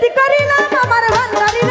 প্রীতি করিলাম আমার ভান্ডারির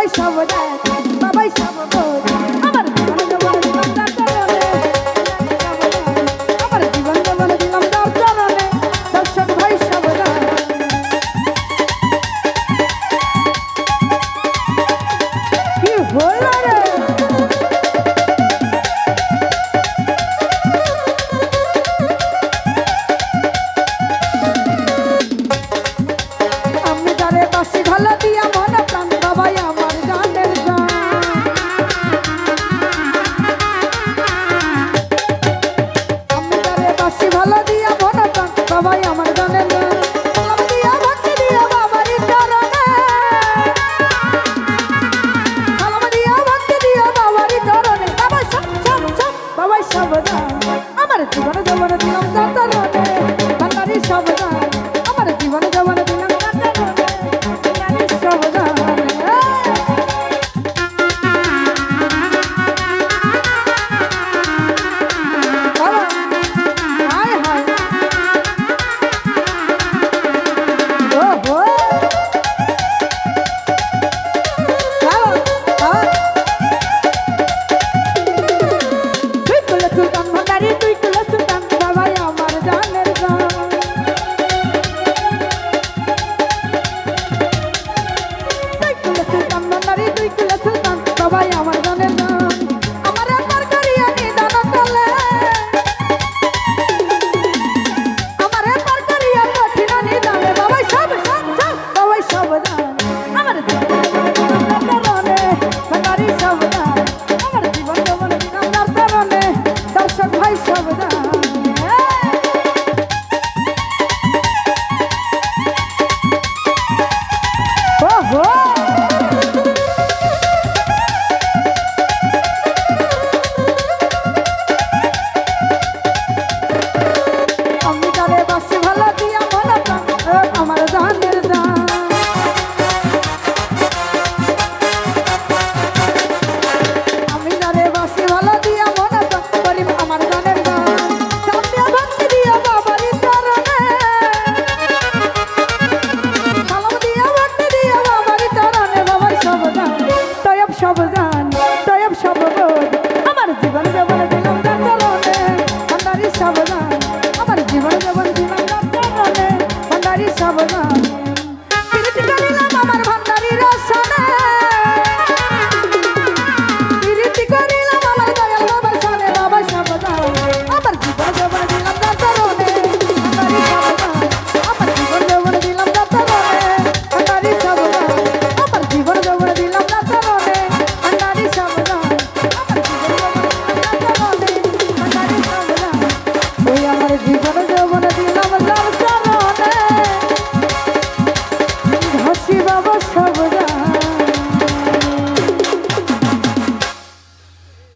বাবাই সবদান Salvador. chama na